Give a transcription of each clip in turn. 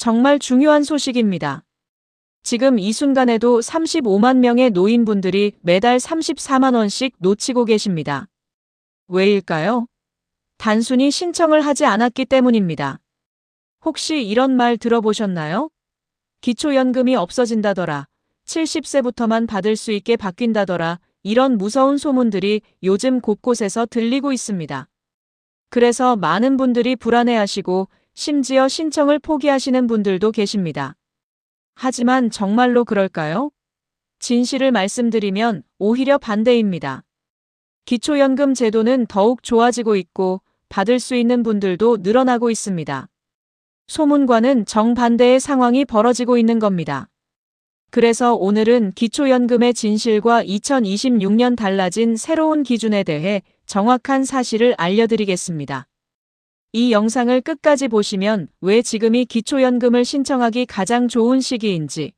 정말 중요한 소식입니다. 지금 이 순간에도 35만 명의 노인분들이 매달 34만원씩 놓치고 계십니다. 왜일까요? 단순히 신청을 하지 않았기 때문입니다. 혹시 이런 말 들어보셨나요? 기초연금이 없어진다더라. 70세부터만 받을 수 있게 바뀐다더라. 이런 무서운 소문들이 요즘 곳곳에서 들리고 있습니다. 그래서 많은 분들이 불안해하시고 심지어 신청을 포기하시는 분들도 계십니다. 하지만 정말로 그럴까요? 진실을 말씀드리면 오히려 반대입니다. 기초연금 제도는 더욱 좋아지고 있고 받을 수 있는 분들도 늘어나고 있습니다. 소문과는 정반대의 상황이 벌어지고 있는 겁니다. 그래서 오늘은 기초연금의 진실과 2026년 달라진 새로운 기준에 대해 정확한 사실을 알려드리겠습니다. 이 영상을 끝까지 보시면 왜 지금이 기초연금을 신청하기 가장 좋은 시기인지,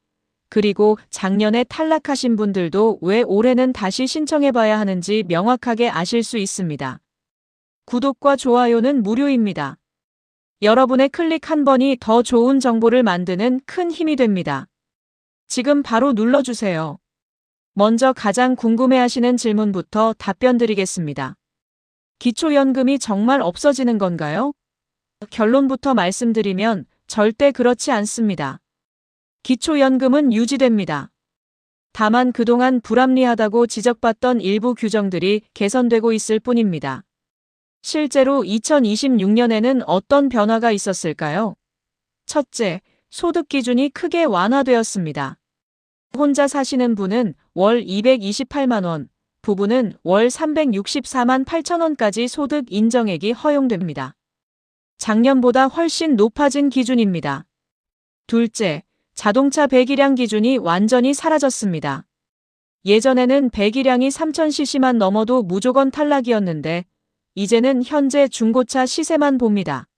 그리고 작년에 탈락하신 분들도 왜 올해는 다시 신청해봐야 하는지 명확하게 아실 수 있습니다. 구독과 좋아요는 무료입니다. 여러분의 클릭 한 번이 더 좋은 정보를 만드는 큰 힘이 됩니다. 지금 바로 눌러주세요. 먼저 가장 궁금해하시는 질문부터 답변 드리겠습니다. 기초연금이 정말 없어지는 건가요? 결론부터 말씀드리면 절대 그렇지 않습니다. 기초연금은 유지됩니다. 다만 그동안 불합리하다고 지적받던 일부 규정들이 개선되고 있을 뿐입니다. 실제로 2026년에는 어떤 변화가 있었을까요? 첫째, 소득 기준이 크게 완화되었습니다. 혼자 사시는 분은 월 228만원, 부부는 월 364만 8천원까지 소득 인정액이 허용됩니다. 작년보다 훨씬 높아진 기준입니다. 둘째, 자동차 배기량 기준이 완전히 사라졌습니다. 예전에는 배기량이 3000cc만 넘어도 무조건 탈락이었는데 이제는 현재 중고차 시세만 봅니다.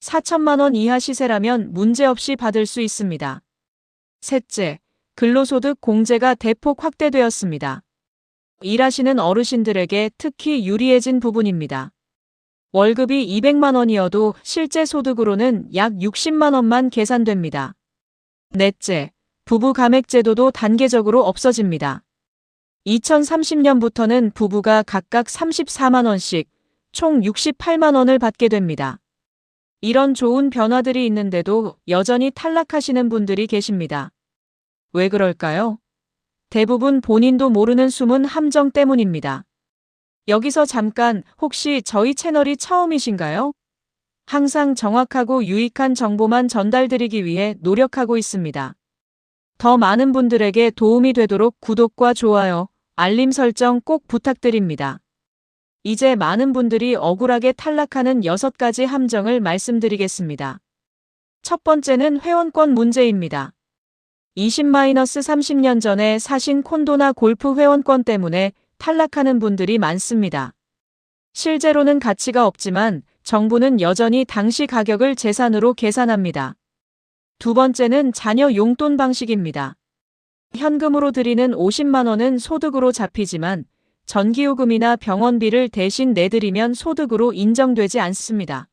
4천만원 이하 시세라면 문제없이 받을 수 있습니다. 셋째, 근로소득 공제가 대폭 확대되었습니다. 일하시는 어르신들에게 특히 유리해진 부분입니다. 월급이 200만 원이어도 실제 소득으로는 약 60만 원만 계산됩니다. 넷째, 부부 감액 제도도 단계적으로 없어집니다. 2030년부터는 부부가 각각 34만 원씩 총 68만 원을 받게 됩니다. 이런 좋은 변화들이 있는데도 여전히 탈락하시는 분들이 계십니다. 왜 그럴까요? 대부분 본인도 모르는 숨은 함정 때문입니다. 여기서 잠깐 혹시 저희 채널이 처음이신가요? 항상 정확하고 유익한 정보만 전달드리기 위해 노력하고 있습니다. 더 많은 분들에게 도움이 되도록 구독과 좋아요, 알림 설정 꼭 부탁드립니다. 이제 많은 분들이 억울하게 탈락하는 6가지 함정을 말씀드리겠습니다. 첫 번째는 회원권 문제입니다. 20-30년 전에 사신 콘도나 골프 회원권 때문에 탈락하는 분들이 많습니다. 실제로는 가치가 없지만 정부는 여전히 당시 가격을 재산으로 계산합니다. 두 번째는 자녀 용돈 방식입니다. 현금으로 드리는 50만원은 소득으로 잡히지만 전기요금이나 병원비를 대신 내드리면 소득으로 인정되지 않습니다.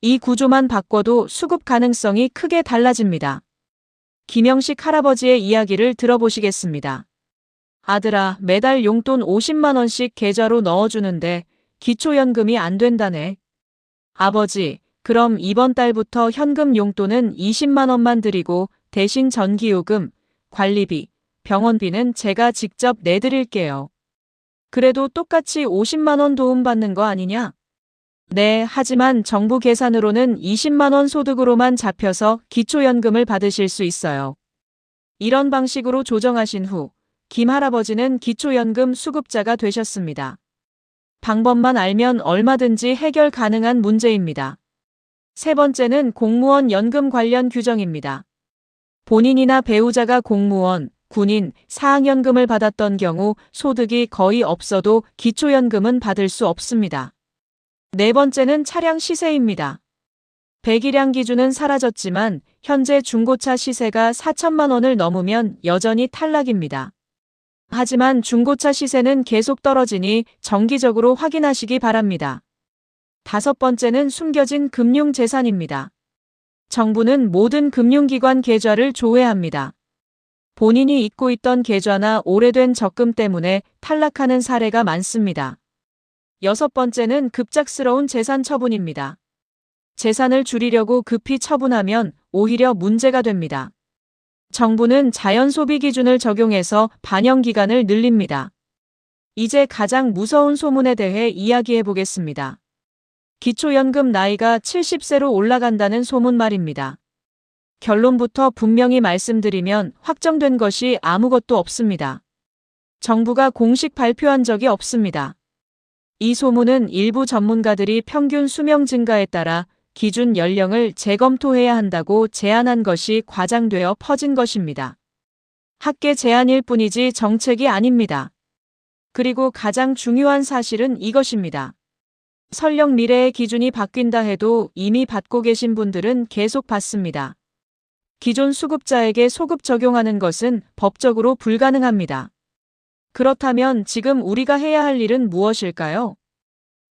이 구조만 바꿔도 수급 가능성이 크게 달라집니다. 김영식 할아버지의 이야기를 들어보시겠습니다. 아들아, 매달 용돈 50만원씩 계좌로 넣어주는데 기초연금이 안 된다네. 아버지, 그럼 이번 달부터 현금 용돈은 20만원만 드리고 대신 전기요금, 관리비, 병원비는 제가 직접 내드릴게요. 그래도 똑같이 50만원 도움받는 거 아니냐? 네, 하지만 정부 계산으로는 20만원 소득으로만 잡혀서 기초연금을 받으실 수 있어요. 이런 방식으로 조정하신 후, 김 할아버지는 기초연금 수급자가 되셨습니다. 방법만 알면 얼마든지 해결 가능한 문제입니다. 세 번째는 공무원 연금 관련 규정입니다. 본인이나 배우자가 공무원, 군인, 사학연금을 받았던 경우 소득이 거의 없어도 기초연금은 받을 수 없습니다. 네 번째는 차량 시세입니다. 배기량 기준은 사라졌지만 현재 중고차 시세가 4천만 원을 넘으면 여전히 탈락입니다. 하지만 중고차 시세는 계속 떨어지니 정기적으로 확인하시기 바랍니다. 다섯 번째는 숨겨진 금융재산입니다. 정부는 모든 금융기관 계좌를 조회합니다. 본인이 잊고 있던 계좌나 오래된 적금 때문에 탈락하는 사례가 많습니다. 여섯 번째는 급작스러운 재산 처분입니다. 재산을 줄이려고 급히 처분하면 오히려 문제가 됩니다. 정부는 자연 소비 기준을 적용해서 반영 기간을 늘립니다. 이제 가장 무서운 소문에 대해 이야기해 보겠습니다. 기초연금 나이가 70세로 올라간다는 소문 말입니다. 결론부터 분명히 말씀드리면 확정된 것이 아무것도 없습니다. 정부가 공식 발표한 적이 없습니다. 이 소문은 일부 전문가들이 평균 수명 증가에 따라 기준 연령을 재검토해야 한다고 제안한 것이 과장되어 퍼진 것입니다. 학계 제안일 뿐이지 정책이 아닙니다. 그리고 가장 중요한 사실은 이것입니다. 설령 미래의 기준이 바뀐다 해도 이미 받고 계신 분들은 계속 받습니다. 기존 수급자에게 소급 적용하는 것은 법적으로 불가능합니다. 그렇다면 지금 우리가 해야 할 일은 무엇일까요?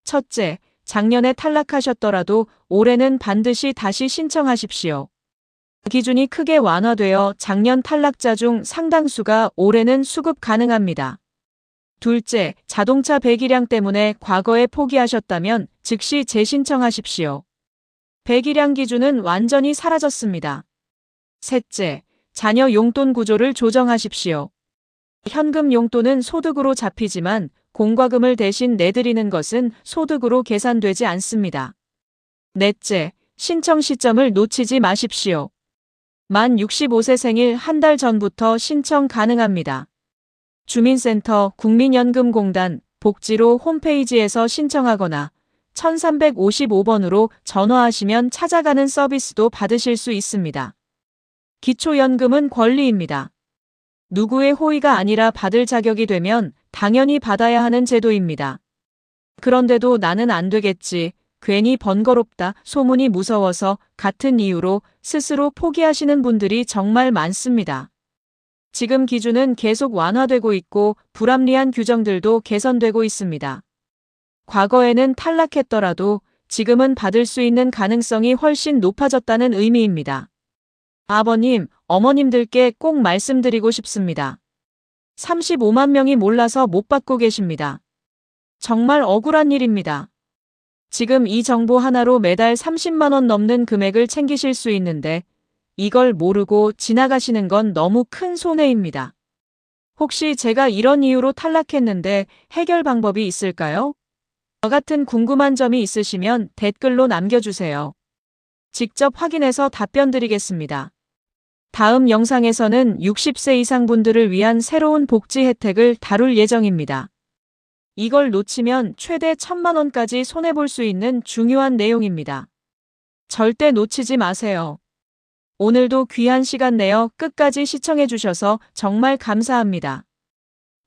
첫째, 작년에 탈락하셨더라도 올해는 반드시 다시 신청하십시오. 기준이 크게 완화되어 작년 탈락자 중 상당수가 올해는 수급 가능합니다. 둘째, 자동차 배기량 때문에 과거에 포기하셨다면 즉시 재신청하십시오. 배기량 기준은 완전히 사라졌습니다. 셋째, 자녀 용돈 구조를 조정하십시오. 현금 용돈은 소득으로 잡히지만 공과금을 대신 내드리는 것은 소득으로 계산되지 않습니다. 넷째, 신청 시점을 놓치지 마십시오. 만 65세 생일 한 달 전부터 신청 가능합니다. 주민센터, 국민연금공단, 복지로 홈페이지에서 신청하거나 1355번으로 전화하시면 찾아가는 서비스도 받으실 수 있습니다. 기초연금은 권리입니다. 누구의 호의가 아니라 받을 자격이 되면 당연히 받아야 하는 제도입니다. 그런데도 나는 안 되겠지. 괜히 번거롭다. 소문이 무서워서 같은 이유로 스스로 포기하시는 분들이 정말 많습니다. 지금 기준은 계속 완화되고 있고 불합리한 규정들도 개선되고 있습니다. 과거에는 탈락했더라도 지금은 받을 수 있는 가능성이 훨씬 높아졌다는 의미입니다. 아버님, 어머님들께 꼭 말씀드리고 싶습니다. 35만 명이 몰라서 못 받고 계십니다. 정말 억울한 일입니다. 지금 이 정보 하나로 매달 30만원 넘는 금액을 챙기실 수 있는데 이걸 모르고 지나가시는 건 너무 큰 손해입니다. 혹시 제가 이런 이유로 탈락했는데 해결 방법이 있을까요? 저 같은 궁금한 점이 있으시면 댓글로 남겨주세요. 직접 확인해서 답변 드리겠습니다. 다음 영상에서는 60세 이상 분들을 위한 새로운 복지 혜택을 다룰 예정입니다. 이걸 놓치면 최대 1000만원까지 손해볼 수 있는 중요한 내용입니다. 절대 놓치지 마세요. 오늘도 귀한 시간 내어 끝까지 시청해주셔서 정말 감사합니다.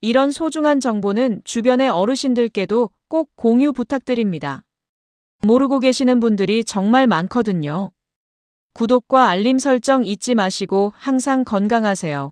이런 소중한 정보는 주변의 어르신들께도 꼭 공유 부탁드립니다. 모르고 계시는 분들이 정말 많거든요. 구독과 알림 설정 잊지 마시고 항상 건강하세요.